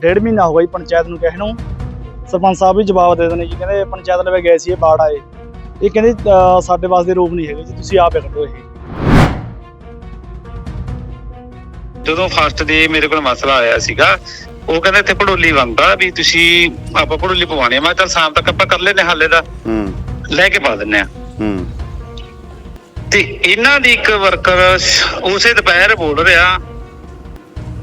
ਡੇਢ ਮਹੀਨਾ ਹੋ ਗਿਆ ਜੀ ਪੰਚਾਇਤ ਨੂੰ ਕਹਿਣ ਨੂੰ। ਸਰਪੰਚ ਸਾਹਿਬ ਵੀ ਜਵਾਬ ਦੇ ਦਿੰਦੇ ਜੀ ਕਹਿੰਦੇ ਪੰਚਾਇਤ ਲਵੇ ਗਏ ਸੀ ਇਹ ਬਾੜ ਆਏ। ਇਹ ਕਹਿੰਦੇ ਅਹ, ਸਾਡੇ ਵਾਸਤੇ ਰੂਪ ਨਹੀਂ ਹੈਗੇ ਜੀ ਤੁਸੀਂ ਆਪੇ ਕੱਢੋ ਇਹ। ਜਦੋਂ ਫਸਟ ਦੇ ਮੇਰੇ ਕੋਲ ਮਸਲਾ ਆਇਆ ਸੀਗਾ ਉਹ ਕਹਿੰਦੇ ਇੱਥੇ ਪੜੋਲੀ ਬੰਦਾ ਵੀ ਤੁਸੀਂ ਆਪਾਂ ਪੜੋਲੀ ਪਵਾਉਣੀ ਆ। ਮੈਂ ਚੱਲ ਸ਼ਾਮ ਤੱਕ ਆਪਾਂ ਕਰ ਲੈਨੇ ਹਾਲੇ ਦਾ। ਹੂੰ। ਲੈ ਕੇ ਪਾ ਦਿੰਨੇ ਆ ਹੂੰ। ਤੇ ਇਹਨਾਂ ਦੀ ਇੱਕ ਵਰਕਰ ਉਸੇ ਦੁਪਹਿਰ ਬੋਲ ਰਿਹਾ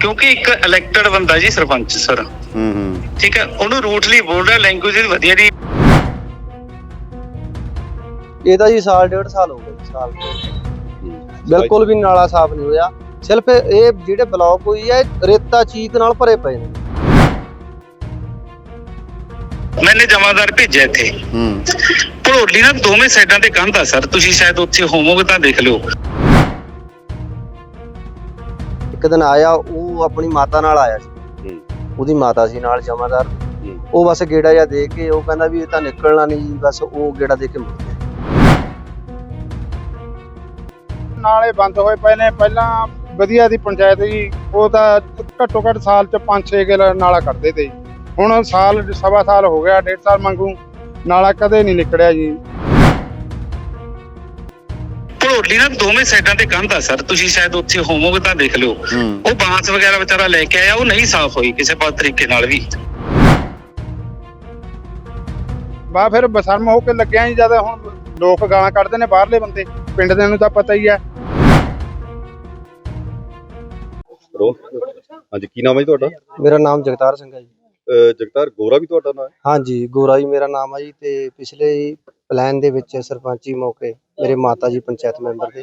ਕਿਉਂਕਿ ਇੱਕ ਇਲੈਕਟਡ ਬੰਦਾ ਜੀ ਸਰਪੰਚ ਸਰ। ਹੂੰ ਹੂੰ। ਠੀਕ ਹੈ ਉਹਨੂੰ ਰੂਟਲੀ ਬੋਲ ਰਿਹਾ ਲੈਂਗੁਏਜ ਵਧੀਆ ਦੀ ਇਹ ਤਾਂ ਜੀ ਸਾਲ ਡੇਢ ਸਾਲ ਹੋ ਗਏ ਸਾਲ। ਬਿਲਕੁਲ ਵੀ ਨਾਲਾ ਸਾਫ਼ ਨਹੀਂ ਹੋਇਆ। ਸਿਰਫ ਇਹ ਜਿਹੜੇ ਬਲੌਕ ਹੋਈ ਹੈ ਰੇਤਾ ਚੀਕ ਨਾਲ ਭਰੇ ਪਏ ਨੇ। ਮੈਨੇ ਜਮਾਦਾਰ ਭੇਜਿਆ ਇੱਥੇ। ਹੂੰ। ਭੜੋਲੀ ਨਾ ਦੋਵੇਂ ਸਾਈਡਾਂ ਤੇ ਕੰਧ ਆ ਸਰ। ਤੁਸੀਂ ਸ਼ਾਇਦ ਉੱਥੇ ਹੋਵੋਗੇ ਤਾਂ ਦੇਖ ਲਿਓ। ਇੱਕ ਦਿਨ ਆਇਆ ਉਹ ਆਪਣੀ ਮਾਤਾ ਨਾਲ ਆਇਆ ਸੀ। ਉਹਦੀ ਮਾਤਾ ਸੀ ਨਾਲ ਜਮਾਦਾਰ। ਉਹ ਬਸ ਗੇੜਾ ਜਿਹਾ ਦੇ ਕੇ ਉਹ ਕਹਿੰਦਾ ਵੀ ਇਹ ਤਾਂ ਨਿਕਲਣਾ ਨਹੀਂ ਜੀ ਬਸ ਉਹ ਗੇੜਾ ਦੇ ਕੇ ਮੁੜ ਗਿਆ ਨਾਲੇ ਬੰਦ ਹੋਏ ਪਏ ਨੇ ਪਹਿਲਾਂ ਵਧੀਆ ਦੀ ਪੰਚਾਇਤ ਜੀ ਉਹ ਤਾਂ ਘੱਟੋ ਘੱਟ ਸਾਲ ਚ 5-6 ਕਿਲ ਨਾਲਾ ਕੱਢਦੇ ਤੇ ਜੀ। ਹੁਣ ਸਾਲ ਸਵਾ ਸਾਲ ਹੋ ਗਿਆ ਡੇਢ ਸਾਲ ਮੰਗੂ ਨਾਲਾ ਕਦੇ ਨਹੀਂ ਨਿਕੜਿਆ ਜੀ ਭੜੋਲੀ ਨਾ ਦੋਵੇਂ ਸਾਈਡਾਂ ਤੇ ਕੰਧ ਆ ਸਰ। ਤੁਸੀਂ ਸ਼ਾਇਦ ਉੱਥੇ ਹੋਵੋਗੇ ਤਾਂ ਦੇਖ ਲਿਓ। ਉਹ ਬਾਂਸ ਵਗੈਰਾ ਵਿਚਾਰਾ ਲੈ ਕੇ ਆਇਆ ਉਹ ਨਹੀਂ ਸਾਫ਼ ਹੋਈ ਕਿਸੇ ਪਾਸ ਤਰੀਕੇ ਨਾਲ ਵੀ। ਬਾ ਫਿਰ ਬਸਰਮ ਹੋ ਕੇ ਲੱਗਿਆ ਜੀ ਜਦ ਹੁਣ। ਲੋਕ ਗਾਲਾਂ ਕੱਢਦੇ ਨੇ ਬਾਹਰਲੇ ਬੰਦੇ। ਪਿੰਡ ਦੇ ਨੂੰ ਤਾਂ ਪਤਾ ਹੀ ਹੈ ਰੋ ਹਾਂਜੀ ਕੀ ਨਾਮ ਹੈ ਜੀ ਤੁਹਾਡਾ? ਮੇਰਾ ਨਾਮ ਜਗਤਾਰ ਸਿੰਘ ਹੈ ਜੀ। ਜਗਤਾਰ ਗੋਰਾ ਵੀ ਤੁਹਾਡਾ ਨਾਮ ਹੈ? ਹਾਂਜੀ ਗੋਰਾ ਜੀ ਮੇਰਾ ਨਾਮ ਹੈ ਜੀ ਤੇ ਪਿਛਲੇ ਪਲਾਨ ਦੇ ਵਿੱਚ ਸਰਪੰਚੀ ਮੌਕੇ ਮੇਰੇ ਮਾਤਾ ਜੀ ਪੰਚਾਇਤ ਮੈਂਬਰ ਦੇ।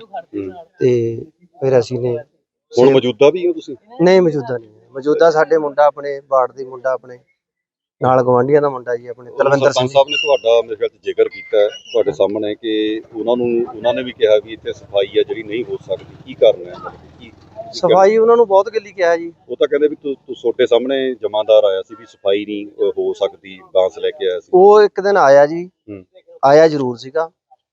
ਤੇ ਫਿਰ ਅਸੀਂ ਨੇ ਹੁਣ ਮੌਜੂਦਾ ਵੀ ਹੋ ਤੁਸੀਂ? ਨਹੀਂ ਮੌਜੂਦਾ ਨਹੀਂ। ਮੌਜੂਦਾ ਸਾਡੇ ਮੁੰਡਾ ਆਪਣੇ ਬਾੜ ਦੀ ਮੁੰਡਾ ਆਪਣੇ ਨਾਲ ਗਵਾਂਢੀਆਂ ਦਾ ਮੁੰਡਾ ਜੀ ਆਪਣੇ ਤਲਵਿੰਦਰ ਸਿੰਘ ਸਾਹਿਬ ਨੇ ਤੁਹਾਡਾ ਮੇਰੇ ਖਿਆਲ ਚ ਜ਼ਿਕਰ ਕੀਤਾ ਤੁਹਾਡੇ ਸਾਹਮਣੇ ਕਿ ਉਹਨਾਂ ਨੂੰ ਉਹਨਾਂ ਨੇ ਵੀ ਕਿਹਾ ਵੀ ਇੱਥੇ ਸਫ਼ਾਈ ਆ ਜਿਹੜੀ ਨਹੀਂ ਹੋ ਸਕਦੀ। ਕੀ ਕਾਰਨ ਹੈ? ਕੀ ਸਫ਼ਾਈ ਉਹਨਾਂ ਨੂੰ ਬਹੁਤ ਗੱਲੀ ਕਿਹਾ ਜੀ ਉਹ ਤਾਂ ਕਹਿੰਦੇ ਵੀ ਤੂੰ ਤੂੰ ਤੁਹਾਡੇ ਸਾਹਮਣੇ ਜਮਾਂਦਾਰ ਆਇਆ ਸੀ ਵੀ ਸਫ਼ਾਈ ਨਹੀਂ ਹੋ ਸਕਦੀ ਬਾਂਸ ਲੈ ਕੇ ਆਇਆ ਸੀ ਉਹ ਇੱਕ ਦਿਨ ਆਇਆ ਜੀ। ਆਇਆ ਜ਼ਰੂਰ ਸੀਗਾ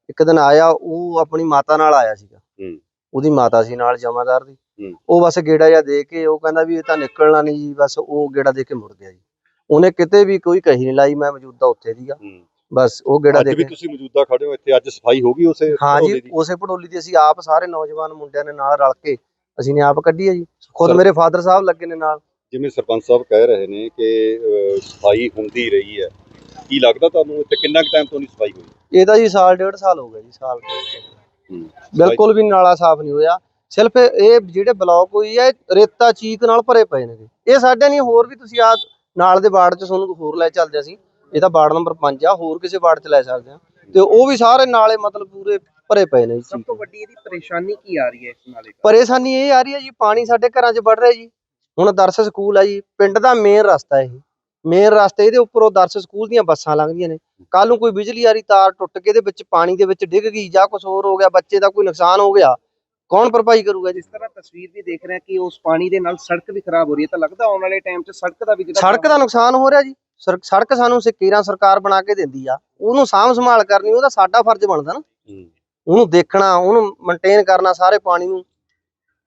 ਇੱਕ ਦਿਨ ਆਇਆ ਉਹ ਆਪਣੀ ਮਾਤਾ ਨਾਲ ਆਇਆ ਸੀਗਾ ਹੂੰ। ਉਹਦੀ ਮਾਤਾ ਸੀ ਨਾਲ ਜਮਾਦਾਰ ਦੀ। ਉਹ ਬਸ ਗੇੜਾ ਜਿਹਾ ਦੇ ਕੇ ਉਹ ਕਹਿੰਦਾ ਵੀ ਇਹ ਤਾਂ ਨਿਕਲਣਾ ਨਹੀਂ ਜੀ ਬਸ ਉਹ ਗੇੜਾ ਦੇ ਕੇ ਮੁੜ ਗਿਆ ਜੀ ਉਹਨੇ ਕਿਤੇ ਵੀ ਕੋਈ ਕਹੀ ਨਹੀਂ ਲਾਈ ਮੈਂ ਮੌਜੂਦਾ ਉੱਥੇ ਸੀਗਾ ਹੂੰ। ਬਸ ਉਹ ਗੇੜਾ ਅੱਜ ਦੇ ਵੀ ਕੇ ਤੁਸੀਂ ਮੌਜੂਦਾ ਖੜੇ ਹੋ ਇੱਥੇ ਅੱਜ ਸਫ਼ਾਈ ਹੋ ਗਈ ਉਸੇ ਹਾਂ ਜੀ? ਉਸੇ ਪਟੋਲੀ ਦੀ ਅਸੀਂ ਆਪ ਸਾਰੇ ਨੌਜਵਾਨ ਮੁੰਡਿਆਂ ਨੇ ਨਾਲ ਰਲ ਕੇ ਅਸੀਂ ਨੇ ਆਪ ਕੱਢੀ ਹੈ ਜੀ। ਖੁਦ ਮੇਰੇ ਫਾਦਰ ਸਾਹਿਬ ਲੱਗੇ ਨੇ ਨਾਲ। ਜਿਵੇਂ ਸਰਪੰਚ ਸਾਹਿਬ ਕਹਿ ਰਹੇ ਨੇ ਕਿ ਸਫ਼ਾਈ ਹੁੰਦੀ ਰਹੀ ਹੈ। ਕੀ ਲੱਗਦਾ ਤੁਹਾਨੂੰ ਇੱਥੇ ਕਿੰਨਾ ਕੁ ਟਾਈਮ ਤੋਂ ਨਹੀਂ ਸਫ਼ਾਈ ਹੋਈ? ਇਹ ਤਾਂ ਜੀ ਸਾਲ ਡੇਢ ਸਾਲ ਹੋ ਗਿਆ ਜੀ ਸਾਲ। ਬਿਲਕੁਲ ਵੀ ਨਾਲਾ ਸਾਫ਼ ਨਹੀਂ ਹੋਇਆ। ਸਿਰਫ ਇਹ ਜਿਹੜੇ ਬਲੌਕ ਹੋਈ ਹੈ ਰੇਤਾ ਚੀਕ ਨਾਲ ਭਰੇ ਪਏ ਨੇ ਇਹ ਸਾਡੇ ਨਹੀਂ ਹੋਰ ਵੀ ਤੁਸੀਂ ਆ ਨਾਲ ਦੇ ਵਾਰਡ ਚ ਤੁਹਾਨੂੰ ਹੋਰ ਲੈ ਚੱਲਦੇ ਅਸੀਂ। ਇਹ ਤਾਂ ਵਾਰਡ ਨੰਬਰ 5 ਆ ਹੋਰ ਕਿਸੇ ਵਾਰਡ ਚ ਲੈ ਸਕਦੇ ਆ। ਤੇ ਉਹ ਵੀ ਸਾਰੇ ਨਾਲੇ ਮਤਲਬ ਪੂਰੇ ਭਰੇ ਪਏ ਨੇ ਜੀ ਸਭ ਤੋਂ ਵੱਡੀ ਇਹਦੀ ਪਰੇਸ਼ਾਨੀ ਕੀ ਆ ਰਹੀ ਹੈ ਇਸ ਨਾਲੇ ਪਰੇਸ਼ਾਨੀ ਇਹ ਆ ਰਹੀ ਹੈ ਜੀ ਪਾਣੀ ਸਾਡੇ ਘਰਾਂ 'ਚ ਵੜ ਰਿਹਾ ਜੀ। ਹੁਣ ਦਰਸ ਸਕੂਲ ਆ ਜੀ ਪਿੰਡ ਦਾ ਮੇਨ ਰਸਤਾ ਇਹ। ਮੇਨ ਰਸਤੇ ਇਹਦੇ ਉੱਪਰੋਂ ਦਰਸ ਸਕੂਲ ਦੀਆਂ ਬੱਸਾਂ ਲੰਘਦੀਆਂ ਨੇ। ਕੱਲ ਨੂੰ ਕੋਈ ਬਿਜਲੀ ਵਾਲੀ ਤਾਰ ਟੁੱਟ ਕੇ ਇਹਦੇ ਵਿੱਚ ਪਾਣੀ ਦੇ ਵਿੱਚ ਡਿੱਗ ਗਈ ਜਾਂ ਕੁਝ ਹੋਰ ਹੋ ਗਿਆ ਬੱਚੇ ਦਾ ਕੋਈ ਨੁਕਸਾਨ ਹੋ ਗਿਆ ਕੌਣ ਭਰਪਾਈ ਕਰੂਗਾ ਜੀ? ਜਿਸ ਤਰ੍ਹਾਂ ਤਸਵੀਰ ਵੀ ਦੇਖ ਰਹੇ ਕਿ ਉਸ ਪਾਣੀ ਦੇ ਨਾਲ ਸੜਕ ਵੀ ਖਰਾਬ ਹੋ ਰਹੀ ਹੈ ਤਾਂ ਲੱਗਦਾ ਆਉਣ ਵਾਲੇ ਟਾਈਮ 'ਚ ਸੜਕ ਦਾ ਵੀ ਜਿਹੜਾ ਸੜਕ ਦਾ ਨੁਕਸਾਨ ਹੋ ਰਿਹਾ ਜੀ। ਸੜਕ- ਸਾਨੂੰ ਸਿੱਕੀਰਾਂ ਸਰਕਾਰ ਬਣਾ ਕੇ ਦਿੰਦੀ ਆ। ਉਹਨੂੰ ਸਾਂਭ ਸੰਭਾਲ ਕਰਨੀ ਉਹਦਾ ਸਾਡਾ ਫਰਜ਼ ਬਣਦਾ ਨਾ। ਉਹਨੂੰ ਦੇਖਣਾ ਉਹਨੂੰ ਮੇਨਟੇਨ ਕਰਨਾ ਸਾਰੇ ਪਾਣੀ ਨੂੰ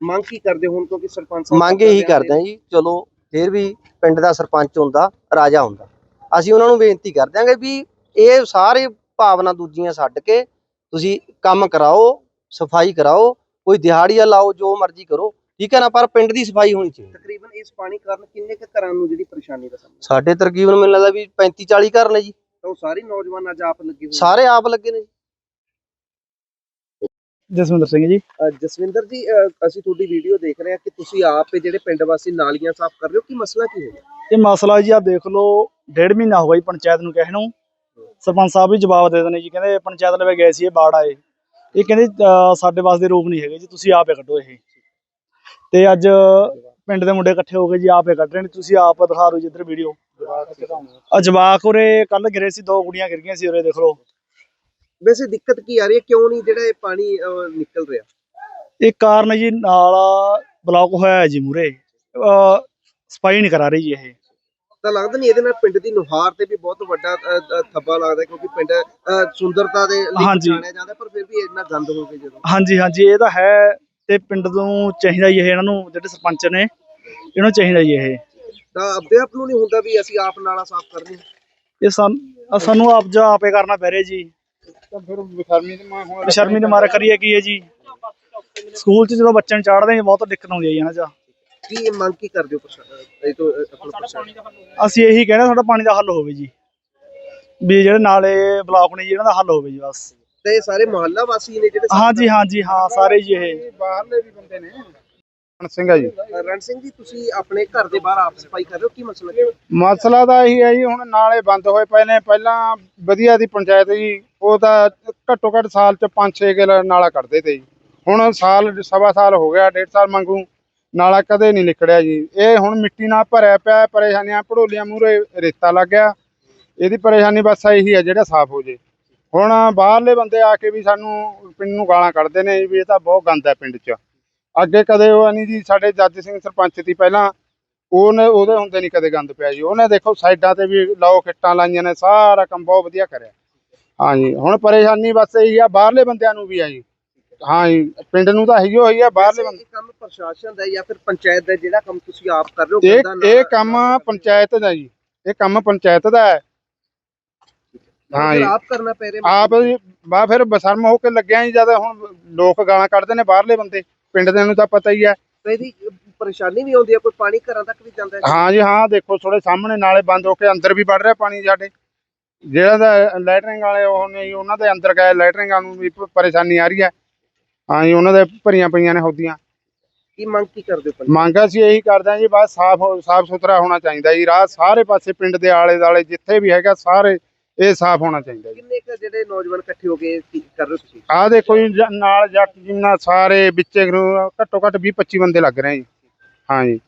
ਮੰਗ ਕੀ ਕਰਦੇ ਹੁਣ ਕਿਉਂਕਿ ਸਰਪੰਚ ਮੰਗ ਇਹੀ ਕਰਦੇ ਆ ਜੀ ਚਲੋ ਫਿਰ ਵੀ ਪਿੰਡ ਦਾ ਸਰਪੰਚ ਹੁੰਦਾ ਰਾਜਾ ਹੁੰਦਾ। ਅਸੀਂ ਉਹਨਾਂ ਨੂੰ ਬੇਨਤੀ ਕਰ ਦਿਆਂਗੇ ਵੀ ਇਹ ਸਾਰੇ ਭਾਵਨਾ ਦੂਜੀਆਂ ਛੱਡ ਕੇ ਤੁਸੀਂ ਕੰਮ ਕਰਾਓ ਸਫ਼ਾਈ ਕਰਾਓ ਕੋਈ ਦਿਹਾੜੀਆ ਲਾਓ ਜੋ ਮਰਜ਼ੀ ਕਰੋ ਠੀਕ ਹੈ ਨਾ? ਪਰ ਪਿੰਡ ਦੀ ਸਫ਼ਾਈ ਹੋਣੀ ਚਾਹੀਦੀ। ਤਕਰੀਬਨ ਇਸ ਪਾਣੀ ਕਾਰਨ ਕਿੰਨੇ ਕੁ ਘਰਾਂ ਨੂੰ ਜਿਹੜੀ ਪਰੇਸ਼ਾਨੀ ਦਾ ਸਾਹਮਣਾ? ਸਾਡੇ ਤਕਰੀਬਨ ਮੈਨੂੰ ਲੱਗਦਾ ਵੀ 35 40 ਘਰ ਨੇ ਜੀ। ਤਾਂ ਉਹ ਸਾਰੇ ਨੌਜਵਾਨ ਅੱਜ ਆਪ ਲੱਗੇ ਹੋਏ। ਸਾਰੇ ਆਪ ਲੱਗੇ ਨੇ ਜੀ। ਜਸਵਿੰਦਰ ਸਿੰਘ ਜੀ। ਜਸਵਿੰਦਰ ਜੀ ਅਸੀਂ ਤੁਹਾਡੀ ਵੀਡੀਓ ਦੇਖ ਰਹੇ ਹਾਂ ਕਿ ਤੁਸੀਂ ਆਪ ਇਹ ਜਿਹੜੇ ਪਿੰਡ ਵਾਸੀ ਨਾਲੀਆਂ ਸਾਫ਼ ਕਰ ਰਹੇ ਹੋ ਕੀ ਮਸਲਾ ਕੀ ਹੈ? ਇਹ ਮਸਲਾ ਜੀ ਆ ਦੇਖ ਲਓ ਡੇਢ ਮਹੀਨਾ ਹੋ ਗਿਆ ਜੀ ਪੰਚਾਇਤ ਨੂੰ ਕਹਿਣ ਨੂੰ। ਸਰਪੰਚ ਸਾਹਿਬ ਵੀ ਜਵਾਬ ਦੇ ਦਿੰਦੇ ਜੀ ਕਹਿੰਦੇ ਪੰਚਾਇਤ ਲਵੇ ਗਏ ਸੀ ਇਹ ਬਾੜ ਆਏ। ਇਹ ਕਹਿੰਦੇ ਅਹ, ਸਾਡੇ ਵਾਸਤੇ ਰੂਪ ਨਹੀਂ ਹੈਗੇ ਜੀ ਤੁਸੀਂ ਆਪੇ ਕੱਢੋ ਇਹ। ਤੇ ਅੱਜ ਪਿੰਡ ਦੇ ਮੁੰਡੇ ਇਕੱਠੇ ਹੋ ਕੇ ਜੀ ਆਪੇ ਕੱਢ ਰਹੇ ਨੇ ਤੁਸੀਂ ਆਪ ਦਿਖਾ ਦਿਓ ਜਿੱਧਰ ਵੀਡੀਓ ਆ ਜਵਾਕ ਉਰੇ ਕੱਲ ਗਿਰੇ ਸੀ ਦੋ ਕੁੜੀਆਂ ਗਿਰ ਗਈਆਂ ਸੀ ਉਰੇ ਦੇਖ ਲਓ। ਵੈਸੇ ਦਿੱਕਤ ਕੀ ਆ ਰਹੀ ਹੈ? ਕਿਉਂ ਨਹੀਂ ਜਿਹੜਾ ਇਹ ਪਾਣੀ ਨਿਕਲ ਰਿਹਾ? ਇਹ ਕਾਰਨ ਜੀ ਨਾਲ ਬਲੌਕ ਹੋਇਆ ਹੈ ਜੀ ਮੂਰੇ ਸਫ਼ਾਈ ਨਹੀਂ ਕਰਾ ਰਹੀ ਜੀ ਇਹ। ਤਾਂ ਲੱਗਦਾ ਨਹੀਂ ਇਹਦੇ ਨਾਲ ਪਿੰਡ ਦੀ ਨੁਹਾਰ ਤੇ ਵੀ ਬਹੁਤ ਵੱਡਾ ਅ, ਅ, ਥੱਬਾ ਲੱਗਦਾ ਕਿਉਂਕਿ ਪਿੰਡ ਅ, ਸੁੰਦਰਤਾ ਦੇ ਲਈ ਹਾਂਜੀ। ਜਾਣਿਆ ਜਾਂਦਾ ਪਰ ਫਿਰ ਵੀ ਇੰਨਾ ਗੰਦ ਹੋ ਗਿਆ ਜਦੋਂ। ਹਾਂਜੀ ਹਾਂਜੀ ਇਹ ਤਾਂ ਹੈ ਤੇ ਪਿੰਡ ਨੂੰ ਚਾਹੀਦਾ ਹੀ ਇਹ ਇਹਨਾਂ ਨੂੰ ਜਿਹੜੇ ਸਰਪੰਚ ਨੇ ਇਹਨਾਂ ਨੂੰ ਚਾਹੀਦਾ ਹੀ ਇਹ। ਤਾਂ ਆਪਦੇ ਆਪ ਨੂੰ ਨਹੀਂ ਹੁੰਦਾ ਵੀ ਅਸੀਂ ਆਪ ਨਾਲਾ ਸਾਫ਼ ਕਰਨੀ ਇਹ ਸਾਨੂੰ ਸਾਨੂੰ ਆਪ ਜਾ ਆਪੇ ਕਰਨਾ ਪੈ ਰਿਹਾ ਜੀ। ਤਾਂ ਫਿਰ ਬੇਸ਼ਰਮੀ ਤੇ ਮੈਂ ਹੁਣ ਸ਼ਰਮੀ ਦੇ ਮਾਰੇ ਕਰੀਏ ਕੀ ਹੈ ਜੀ? ਸਕੂਲ 'ਚ ਜਦੋਂ ਬੱਚੇ ਨੂੰ ਚਾੜਦੇ ਆ ਬਹੁਤ ਦਿੱਕਤ ਆਉਂਦੀ ਹੈ ਜੀ ਇਹਨਾਂ 'ਚ। ਕੀ ਇਹ ਮੰਗ ਕੀ ਕਰਦੇ ਹੋ ਪ੍ਰਸ਼ਾਸਨ ਇਹ ਤੋਂ ਅਹ, ਆਪਣਾ ਪ੍ਰਸ਼ਾਸਨ? ਅਸੀਂ ਇਹੀ ਕਹਿੰਦੇ ਸਾਡਾ ਪਾਣੀ ਦਾ ਹੱਲ ਹੋਵੇ ਜੀ। ਵੀ ਜਿਹੜੇ ਨਾਲੇ ਬਲਾਕ ਨੇ ਜੀ ਇਹਨਾਂ ਦਾ ਹੱਲ ਹੋਵੇ ਜੀ ਬਸ। ਤੇ ਇਹ ਸਾਰੇ ਮੁਹੱਲਾ ਵਾਸੀ ਨੇ ਜਿਹੜੇ ਹਾਂਜੀ ਹਾਂਜੀ ਹਾਂ ਸਾਰੇ ਜੀ ਇਹ। ਬਾਹਰਲੇ ਵੀ ਬੰਦੇ ਨੇ। ਰਣ ਸਿੰਘ ਆ ਜੀ। ਰਣ ਸਿੰਘ ਜੀ ਤੁਸੀਂ ਆਪਣੇ ਘਰ ਦੇ ਬਾਹਰ ਆਪ ਸਫ਼ਾਈ ਕਰ ਰਹੇ ਹੋ? ਕੀ ਮਸਲਾ ਕੀ ਹੈ? ਮਸਲਾ ਤਾਂ ਇਹੀ ਹੈ ਜੀ ਹੁਣ ਨਾਲੇ ਬੰਦ ਹੋਏ ਪਏ ਨੇ। ਪਹਿਲਾਂ ਵਧੀਆ ਦੀ ਪੰਚਾਇਤ ਜੀ ਉਹ ਤਾਂ ਘੱਟੋ ਘੱਟ ਸਾਲ ਚ 5-6 ਕਿਲ ਨਾਲਾ ਕੱਢਦੇ ਤੇ ਜੀ। ਹੁਣ ਸਾਲ, ਸਵਾ ਸਾਲ ਹੋ ਗਿਆ, ਡੇਢ ਸਾਲ ਮੰਗੂ ਨਾਲਾ ਕਦੇ ਨਹੀਂ ਨਿਕੜਿਆ ਜੀ। ਇਹ ਹੁਣ ਮਿੱਟੀ ਨਾਲ ਭਰਿਆ ਪਿਆ, ਪਰੇਸ਼ਾਨੀਆਂ, ਭੜੋਲੀਆਂ ਮੂਰੇ ਰੇਤਾ ਲੱਗ ਗਿਆ। ਇਹਦੀ ਪਰੇਸ਼ਾਨੀ ਬਸ ਇਹੀ ਹੈ ਜਿਹੜਾ ਸਾਫ਼ ਹੋ ਜੇ। ਹੁਣ ਬਾਹਰਲੇ ਬੰਦੇ ਆ ਕੇ ਵੀ ਸਾਨੂੰ ਪਿੰਡ ਨੂੰ ਗਾਲਾਂ ਕੱਢਦੇ ਨੇ ਵੀ ਇਹ ਤਾਂ ਬਹੁਤ ਗੰਦ ਹੈ ਪਿੰਡ 'ਚ। ਅੱਗੇ ਕਦੇ ਉਹ ਨਹੀਂ ਜੀ, ਸਾਡੇ ਜੱਜ ਸਿੰਘ ਸਰਪੰਚ ਦੀ ਪਹਿਲਾਂ ਉਹਨੇ, ਉਹਦੇ ਹੁੰਦੇ ਨਹੀਂ ਕਦੇ ਗੰਦ ਪਿਆ ਜੀ। ਉਹਨੇ ਦੇਖੋ ਸਾਈਡਾਂ ਤੇ ਵੀ ਲਾਓ ਕਿੱਟਾਂ ਲਾਈਆਂ ਨੇ, ਸਾਰਾ ਕੰਮ ਬਹੁਤ ਵਧੀਆ ਕਰਿਆ। ਹਾਂਜੀ ਹੁਣ ਪਰੇਸ਼ਾਨੀ ਬਸ ਇਹੀ ਆ ਬਾਹਰਲੇ ਬੰਦਿਆਂ ਨੂੰ ਵੀ ਆ ਜੀ। ਹਾਂਜੀ ਪਿੰਡ ਨੂੰ ਤਾਂ ਹੈਗੀ ਹੋਈ ਆ ਬਾਹਰਲੇ ਬੰਦੇ ਇਹ ਕੰਮ ਪ੍ਰਸ਼ਾਸਨ ਦਾ ਜਾਂ ਫਿਰ ਪੰਚਾਇਤ ਦਾ ਜਿਹੜਾ ਕੰਮ ਤੁਸੀਂ ਆਪ ਕਰ ਰਹੇ ਹੋ ਇਹ ਗੰਦਾ ਇਹ ਨਾਲਾ- ਕੰਮ ਪੰਚਾਇਤ ਦਾ ਜੀ ਇਹ ਕੰਮ ਪੰਚਾਇਤ ਦਾ ਹੈ। ਹਾਂ ਫਿਰ ਜੀ। ਆਪ ਕਰਨਾ ਪੈ ਰਿਹਾ। ਆਪ ਜੀ ਬਾ ਫਿਰ ਬਸਰਮ ਹੋ ਕੇ ਲੱਗਿਆ ਜੀ ਜਦ ਹੁਣ ਲੋਕ ਗਾਲਾਂ ਕੱਢਦੇ ਨੇ ਬਾਹਰਲੇ ਬੰਦੇ। ਪਿੰਡ ਦੇ ਨੂੰ ਤਾਂ ਪਤਾ ਹੀ ਹੈ ਤਾਂ ਇਹਦੀ ਪਰੇਸ਼ਾਨੀ ਵੀ ਆਉਂਦੀ ਹੈ ਕੋਈ ਪਾਣੀ ਘਰਾਂ ਤੱਕ ਵੀ ਜਾਂਦਾ ਹੈ? ਹਾਂ ਜੀ ਹਾਂ ਦੇਖੋ ਥੋੜੇ ਸਾਹਮਣੇ ਨਾਲੇ ਬੰਦ ਹੋ ਕੇ ਅੰਦਰ ਵੀ ਵੜ ਰਿਹਾ ਪਾਣੀ ਸਾਡੇ। ਜਿਹੜਾ ਦਾ ਲੈਟਰਿੰਗ ਵਾਲੇ ਉਹ ਨੇ ਜੀ, ਉਹਨਾਂ ਦੇ ਅੰਦਰ ਗਏ ਲੈਟਰਿੰਗਾਂ ਨੂੰ ਵੀ ਪ- ਪਰੇਸ਼ਾਨੀ ਆ ਰਹੀ ਹੈ। ਹਾਂ ਜੀ ਉਹਨਾਂ ਦੇ ਭਰੀਆਂ ਪਈਆਂ ਨੇ ਹੌਦੀਆਂ ਕੀ ਮੰਗ ਕੀ ਕਰਦੇ ਹੋ ਪੰਚਾਇਤ ਮੰਗ ਅਸੀਂ ਇਹੀ ਕਰਦੇ ਹਾਂ ਜੀ ਬਸ ਸਾਫ਼ ਸਾਫ਼ ਸੁਥਰਾ ਹੋਣਾ ਚਾਹੀਦਾ ਜੀ ਰਾਹ ਸਾਰੇ ਪਾਸੇ ਪਿੰਡ ਦੇ ਆਲੇ ਦਾਲੇ ਜਿੱਥੇ ਵੀ ਹੈਗਾ ਸਾਰੇ ਇਹ ਸਾਫ਼ ਹੋਣਾ ਚਾਹੀਦਾ ਜੀ। ਕਿੰਨੇ ਕੁ ਜਿਹੜੇ ਨੌਜਵਾਨ ਇਕੱਠੇ ਹੋ ਕੇ ਕੀ ਕਰ ਰਹੇ ਹੋ ਤੁਸੀਂ? ਆਹ ਦੇਖੋ ਜੀ ਜ- ਨਾਲ ਜੱਟ ਜਿੰਨਾ ਸਾਰੇ ਵਿੱਚੇ ਨੂੰ ਘੱਟੋ ਘੱਟ 20 25 ਬੰਦੇ ਲੱਗ ਰਹੇ ਜੀ। ਹਾਂ ਜੀ।